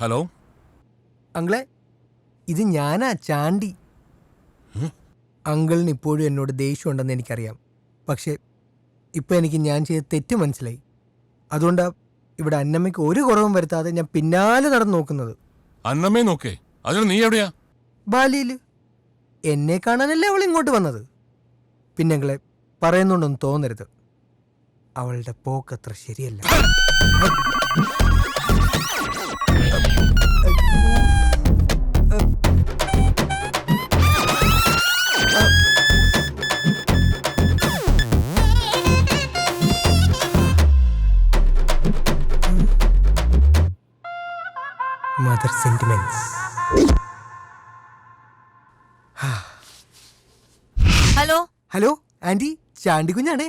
Hello? അങ്കിളെ ഇത് ഞാനാ ചാണ്ടി. അങ്കിളിന് ഇപ്പോഴും എന്നോട് ദേഷ്യമുണ്ടെന്ന് എനിക്കറിയാം. പക്ഷേ ഇപ്പം എനിക്ക് ഞാൻ ചെയ്ത തെറ്റ് മനസ്സിലായി. അതുകൊണ്ടാ ഇവിടെ അന്നമ്മയ്ക്ക് ഒരു കുറവും വരുത്താതെ ഞാൻ പിന്നാലെ നടന്നു നോക്കുന്നത്. അന്നമ്മയെ നോക്കേ. അതിന് നീ എവിടെയാ? ബാലിയിൽ എന്നെ കാണാനല്ലേ അവൾ ഇങ്ങോട്ട് വന്നത്? പിന്നെ അങ്കിളെ പറയുന്നുണ്ടൊന്നും തോന്നരുത്. അവളുടെ പോക്കത്ര ശരിയല്ല. Mother sentiments hello hello aunty Chandy കുഞ്ഞാണേ.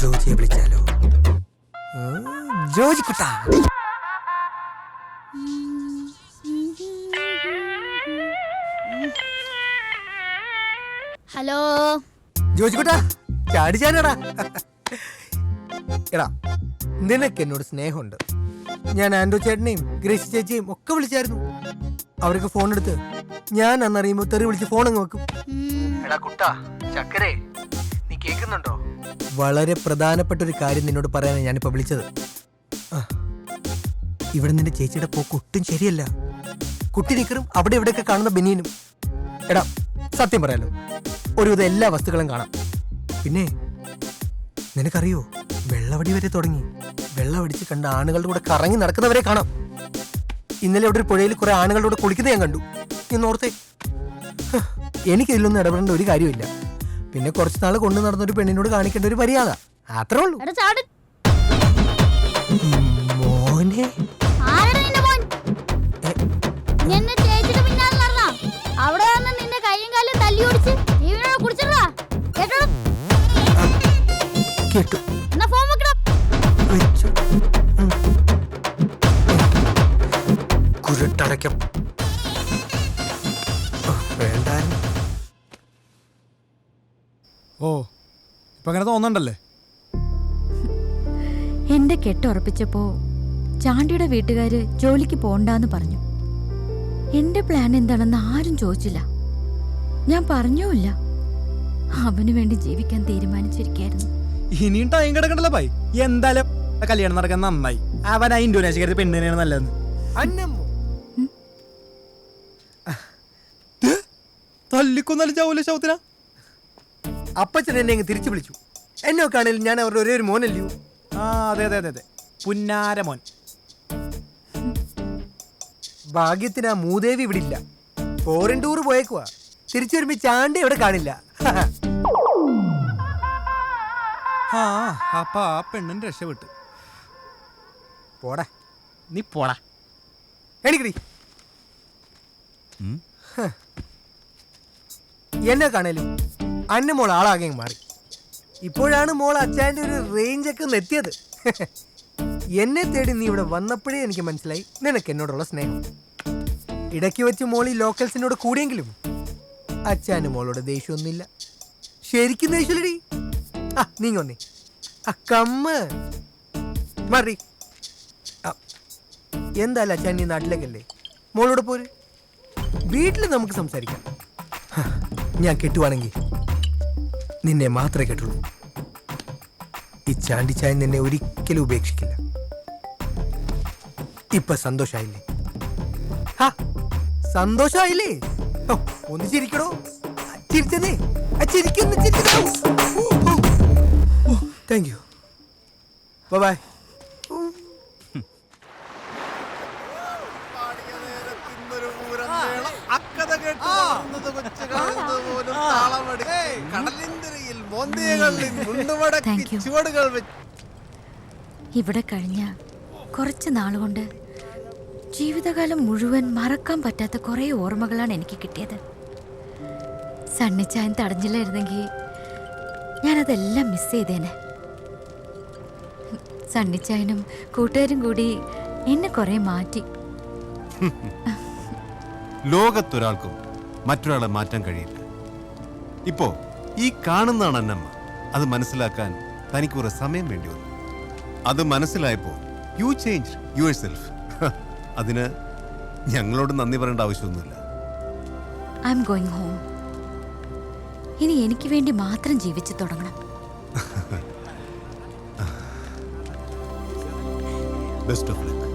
ജോജിയെ വിളിച്ചാലോ ജോജി കുട്ടാ ഹലോ. ജോജി കുട്ടാ ചാടി ചാനടാ എടാ നിനക്ക് എന്നോട് സ്നേഹമുണ്ട്. ഞാൻ ആൻഡോ ചേട്ടനെയും ഗ്രേസി ചേച്ചിയും ഒക്കെ വിളിച്ചായിരുന്നു. അവർക്ക് ഫോൺ എടുത്ത് ഞാൻ അന്നറിയുമ്പോ തെറി വിളിച്ച് ഫോൺ അങ്ങ് വെക്കും. എടാ കുട്ടാ ചക്കരേ നീ കേൾക്കുന്നുണ്ടോ? വളരെ പ്രധാനപ്പെട്ട ഒരു കാര്യം നിന്നോട് പറയാനാണ് ഞാനിപ്പോ വിളിച്ചത്. ആ, ഇവിടെ നിന്റെ ചേച്ചിയുടെ പോക്ക് ഒട്ടും ശരിയല്ല. കുട്ടി നിക്കറും അവിടെ ഇവിടെയൊക്കെ കാണുന്ന ബനിയനും എടാ സത്യം പറയാലോ ഒരുവിധം എല്ലാ വസ്തുക്കളും കാണാം. പിന്നെ നിനക്കറിയോ വെള്ളവടി വരെ തുടങ്ങി. വെള്ളമടിച്ച് കണ്ട ആണുങ്ങളുടെ കൂടെ കറങ്ങി നടക്കുന്നവരെ കാണാം. ഇന്നലെ അവിടെ ഒരു പുഴയിൽ കുറെ ആണുങ്ങളുടെ കൂടെ കുളിക്കുന്നത് ഞാൻ കണ്ടു. ഇന്നോർത്തെ ഓർത്തേ എനിക്ക് ഇതിലൊന്നും ഇടപെടേണ്ട ഒരു കാര്യമില്ല പിന്നെ കുറച്ച് നാൾ കൊണ്ടു നടന്ന ഒരു പെണ്ണിനോട് കാണിക്കേണ്ട ഒരു മര്യാദ. അത്രേ ഉള്ളൂ. മോനെ. അവിടെ വന്ന് നിന്റെ കൈയും കാലും തല്ലി ഓടിച്ച് ജീവനോട് കുടിച്ചിടാ കേട്ടോ കേട്ടു. കുരുട്ടടയ്ക്കം വേണ്ട ഓ ഇപ്പൊ അങ്ങനെ തോന്നണ്ടല്ലേ? എന്റെ കെട്ടുറപ്പിച്ചപ്പോ ചാണ്ടിയുടെ വീട്ടുകാര് ജോലിക്ക് പോണ്ടാന്ന് പറഞ്ഞു. എന്റെ പ്ലാൻ എന്താണെന്ന് ആരും ചോദിച്ചില്ല. ഞാൻ പറഞ്ഞുമില്ല. അവന് വേണ്ടി ജീവിക്കാൻ തീരുമാനിച്ചിരിക്കായിരുന്നു. ഇനിയും ടൈം കിടക്കണ്ടല്ലോ എന്തായാലും കല്യാണം നടക്കാൻ നന്നായി. അവൻ ആ ഇന്തോനേഷ്യക്കാരത്തെ പെണ്ണിനെയാണ് നല്ലത് അന്നമ്മോ? തല്ലിക്കൊന്നല്ല ചാവൂല ശവത്തിന? അപ്പച്ചൻ എന്നെ അങ്ങ് തിരിച്ചു വിളിച്ചു. എന്നെ കാണലും ഞാൻ അവരുടെ ഒരേ ഒരു മോനല്ലയോ? ആ അതെ അതെ അതെ അതെ. പുന്നാരമോൻ ഭാഗ്യത്തിന് ആ മൂദേവി ഇവിടെ ഇല്ല. ഫോറിൻ ടൂർ പോയേക്കുവാ. തിരിച്ചു വരുമ്പോ ചാണ്ടി ഇവിടെ കാണില്ല. ആ അപ്പൊ ആ പെണ്ണും രക്ഷപ്പെട്ടു. പോടാ. നീ പോടാ. എണിക്കടി എന്നെ കാണലും. അന്ന മോൾ ആളാകെ മാറി. ഇപ്പോഴാണ് മോൾ അച്ചാന്റെ ഒരു റേഞ്ചൊക്കെ നെത്തിയത്. എന്നെ തേടി നീ ഇവിടെ വന്നപ്പോഴേ എനിക്ക് മനസ്സിലായി നിനക്ക് എന്നോടുള്ള സ്നേഹം. ഇടയ്ക്ക് വെച്ച് മോൾ ഈ ലോക്കൽസിനോട് കൂടിയെങ്കിലും അച്ചാന് മോളോട് ദേഷ്യമൊന്നുമില്ല. ശരിക്കും ദേഷ്യമില്ലടി. ആ നീങ്ങൊന്നേ ആ കമ്മ്. മറി. എന്തായാലും അച്ചാൻ നീ നാട്ടിലേക്കല്ലേ? മോളോട് പോര്. വീട്ടിൽ നമുക്ക് സംസാരിക്കാം. ഞാൻ കെട്ടുവാണെങ്കിൽ നിന്നെ മാത്രമേ കെട്ടുള്ളൂ. ഈ ചാണ്ടിച്ചായ നിന്നെ ഒരിക്കലും ഉപേക്ഷിക്കില്ല. ഇപ്പൊ സന്തോഷായില്ലേ? സന്തോഷായില്ലേ? ഒന്ന് ചിരിക്കണോ ചിരിച്ചതേ ചിരിക്കുന്നു thank you bye Thank you. ഇവിടെ കഴിഞ്ഞ കുറച്ച് നാളുകൊണ്ട് ജീവിതകാലം മുഴുവൻ മറക്കാൻ പറ്റാത്ത കുറേ ഓർമ്മകളാണ് എനിക്ക് കിട്ടിയത്. സണ്ണിച്ചായൻ തടഞ്ഞില്ലായിരുന്നെങ്കിൽ ഞാനതെല്ലാം മിസ് ചെയ്തേനെ. സണ്ണിച്ചായനും കൂട്ടുകാരും കൂടി എന്നെ കുറെ മാറ്റി. ലോകത്തൊരാൾക്കും മറ്റൊരാളെ മാറ്റാൻ കഴിയില്ല. ഇപ്പോ ഈ കാണുന്നതാണ് അന്നമ്മ. അത് മനസ്സിലാക്കാൻ തനിക്ക് കുറെ സമയം വേണ്ടി വന്നു. അത് മനസ്സിലായപ്പോ യു ചേഞ്ച് യുവർ സെൽഫ് അതിന് ഞങ്ങളോട് നന്ദി പറയേണ്ട ആവശ്യമൊന്നുമില്ല. ഐ എം ഗോയിങ് ഹോം ഇനി എനിക്ക് വേണ്ടി മാത്രം ജീവിച്ചു തുടങ്ങണം. ബെസ്റ്റ് ഓഫ് ലക്ക്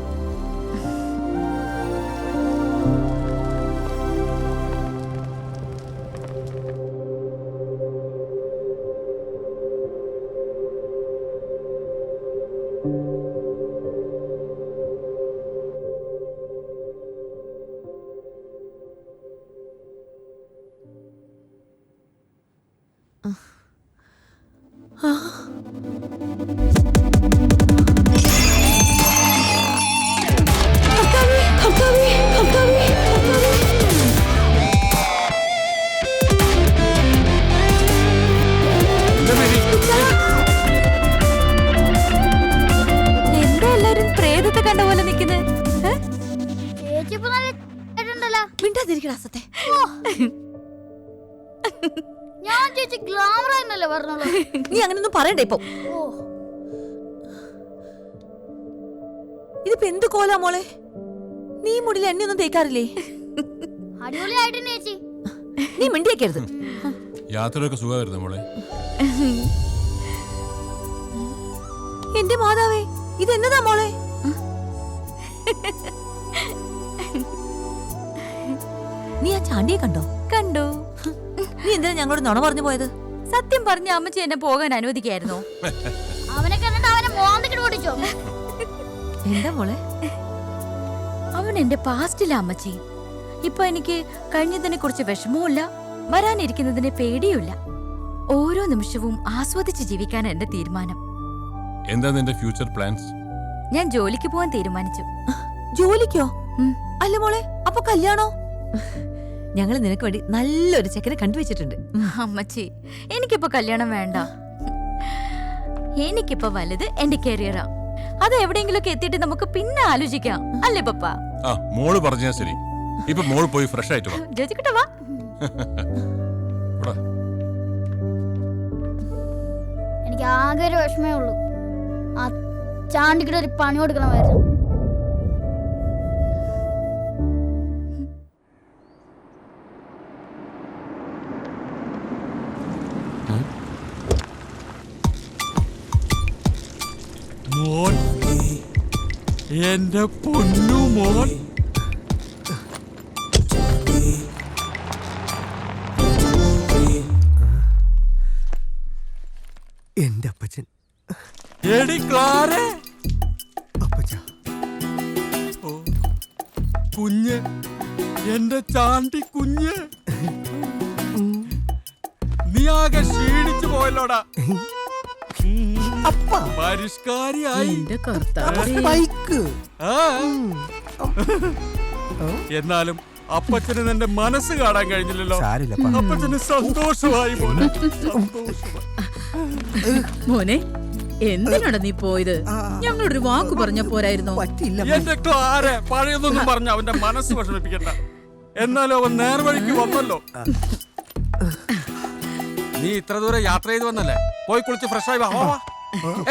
ഇപ്പൊ നല്ല മിണ്ടാതിരിക്കണ സത്തെ ഞാൻ ചേച്ചി ഗ്ലാമർ എന്നല്ലേ പറഞ്ഞോളൂ. നീ അങ്ങനൊന്നും പറയണ്ട ഇപ്പൊ. ഓ. ഇതിപ്പോ എന്ത് കോലാ മോളെ? നീ മുടിയിൽ എണ്ണയൊന്നും തേക്കാറില്ലേ? അടിപൊളിയായിട്ടുണ്ട് ചേച്ചി. നീ മിണ്ടിയേക്കരുത്. യാത്രയൊക്കെ സുഖമായിരുന്നു മോളെ? എന്റെ മാതാവേ ഇത് എന്നതാ മോളെ? ആ ചാണ്ടിയെ കണ്ടോ? കണ്ടു. നീ എന്തിനാ ഞങ്ങളോട് നുണ പറഞ്ഞു പോയത്? സത്യം പറഞ്ഞ അമ്മച്ചി എന്നെ പോകാൻ അനുവദിക്കായിരുന്നു. അവനെ കണ്ടിട്ട് അവനെ പൊട്ടിച്ചോ? എന്താ മോളെ? അവൻ എന്റെ പാസ്റ്റില്ല അമ്മച്ചി. ഇപ്പൊ എനിക്ക് കഴിഞ്ഞതിനെ കുറിച്ച് വിഷമവുമില്ല വരാനിരിക്കുന്നതിനെ പേടിയുമില്ല. ഓരോ നിമിഷവും ആസ്വദിച്ച് ജീവിക്കാൻ എന്റെ തീരുമാനം. എന്താ നിന്റെ ഫ്യൂച്ചർ പ്ലാൻസ്? ഞാൻ ജോലിക്ക് പോവാൻ തീരുമാനിച്ചു. ജോലിക്കോ? അല്ല മോളെ അപ്പൊ കല്യാണോ? ഞങ്ങൾ നിനക്ക് വേണ്ടി നല്ലൊരു ചെക്കനെ കണ്ടുവച്ചിട്ടുണ്ട്. അമ്മച്ചി എനിക്കിപ്പോ കല്യാണം വേണ്ട. എനിക്കിപ്പോ വലുത് എന്റെ കരിയറാ അത് എവിടെയെങ്കിലുമൊക്കെ എത്തിയിട്ട് നമുക്ക് പിന്നെ ആലോചിക്കാം. അല്ലേ പപ്പ? ആ മോൾ പറഞ്ഞാ ശരി. ഇപ്പൊ മോൾ പോയി ഫ്രഷ് ആയിട്ട് വാ. ജോജിക്കട്ടെ വാ. ഇവിടെ. എനിക്ക് ആകെ ഒരു വിഷമേ ഉള്ളൂ. ആ ചാണ്ടിക്കിട്ട് ഒരു പണി കൊടുക്കണമായിരുന്നു. മോൻ എന്റെ പൊന്നു മോൻ എന്റെ അപ്പച്ചൻ. എടി ക്ലാരെ. അപ്പച്ച. കുഞ്ഞ് എന്റെ ചാണ്ടി കുഞ്ഞ്. നീ ആകെ ക്ഷീണിച്ചു പോയല്ലോടാ. അപ്പ. പരിഷ്കാരിയായി. ബൈക്ക് ആ. എന്നാലും അപ്പച്ചന് നിന്റെ മനസ്സ് കാണാൻ കഴിഞ്ഞില്ലല്ലോ. സാരില്ലപ്പാ അപ്പച്ചന് സന്തോഷമായി പോലെ സന്തോഷമായി. മോനെ എന്തിനാണ് നീ പോയത്? ഞങ്ങളൊരു വാക്ക് പറഞ്ഞ പോരായിരുന്നോ? പറ്റില്ല എന്റെ ക്ലാരെ പഴയതൊന്നും പറഞ്ഞ അവന്റെ മനസ്സ് വിഷമിപ്പിക്കണ്ട. എന്നാലും അവൻ നേർവഴിക്ക് വന്നല്ലോ. നീ ഇത്ര ദൂരം യാത്ര ചെയ്ത് വന്നല്ലേ? പോയി കുളിച്ച് ഫ്രഷ് ആയി വാ വാ, വാ.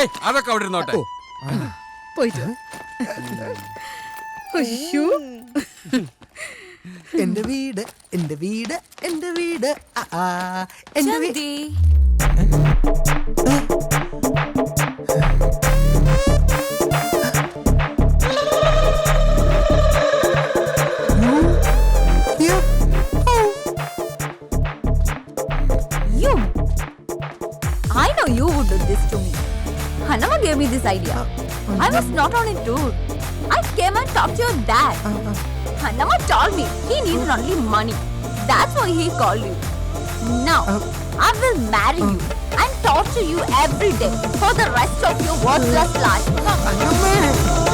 ഏയ് അതൊക്കെ അവിടെ ഇരുന്നോട്ടെ. പോയിട്ട് വാ. അയ്യോ. എന്റെ വീട് എന്റെ വീട് എന്റെ വീട്. ആ, ആ, എന്റെ വീട് ചന്തി. handed this to me. Hanama gave me this idea. I was not on a tour. I came and talked to your dad. Hanama told me he needed only money. That's why he called you. Now, I will marry you and torture you every day for the rest of your worthless life.